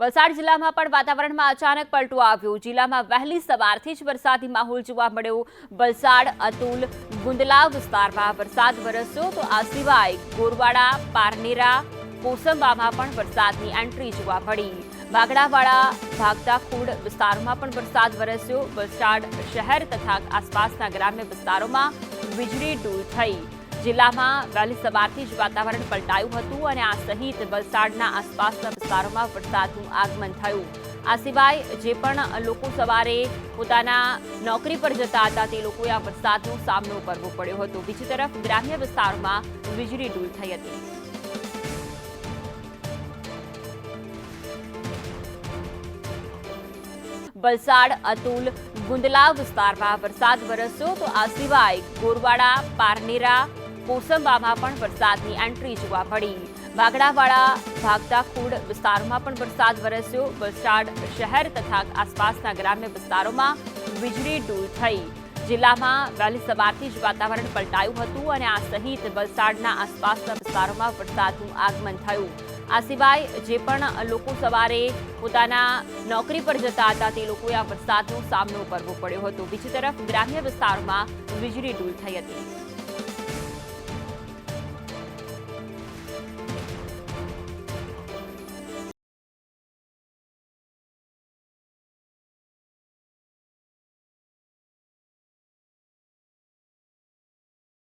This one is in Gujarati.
વલસાડ જિલ્લામાં પણ વાતાવરણમાં અચાનક પલટો આવ્યો. જિલ્લામાં વહેલી સવારથી જ વરસાદી માહોલ જોવા મળ્યો. વલસાડ, અતુલ ગુંદલાવ વિસ્તારમાં વરસાદ વરસ્યો તો આ સિવાય ગોરવાડા, પારનેરા, કોસંબામાં પણ વરસાદની એન્ટ્રી જોવા મળી. વાગડાવાડા ભાગતા ખુડ વિસ્તારોમાં પણ વરસાદ વરસ્યો. વલસાડ શહેર તથા આસપાસના ગ્રામ્ય વિસ્તારોમાં વીજળી ડૂલ થઈ. જિલ્લામાં વહેલી સવારથી જ વાતાવરણ પલટાયું હતું અને આ સહિત વલસાડના આસપાસના વિસ્તારોમાં વરસાદનું આગમન થયું. આ સિવાય જે પણ લોકો સવારે પોતાના નોકરી પર જતા હતા, તે લોકોએ આ વરસાદનો સામનો કરવો પડ્યો હતો. બીજી તરફ ગ્રામ્ય વિસ્તારોમાં વીજળી ડૂલ થઈ હતી. વલસાડ, અતુલ ગુંદલા વિસ્તારમાં વરસાદ વરસ્યો તો આ સિવાય ગોરવાડા, પારનેરા કોસંબામાં પણ વરસાદની એન્ટ્રી જોવા મળી. વાગડાવાડા ભાગતા ખુડ વિસ્તારોમાં પણ વરસાદ વરસ્યો. વલસાડ શહેર તથા આસપાસના ગ્રામ્ય વિસ્તારોમાં વીજળી ડૂલ થઈ. જિલ્લામાં વહેલી સવારથી જ વાતાવરણ પલટાયું હતું અને આ સહિત વલસાડના આસપાસના વિસ્તારોમાં વરસાદનું આગમન થયું. આ સિવાય જે પણ લોકો સવારે પોતાના નોકરી પર જતા હતા, તે લોકોએ આ વરસાદનો સામનો કરવો પડ્યો હતો. બીજી તરફ ગ્રામ્ય વિસ્તારોમાં વીજળી ડૂલ થઈ હતી.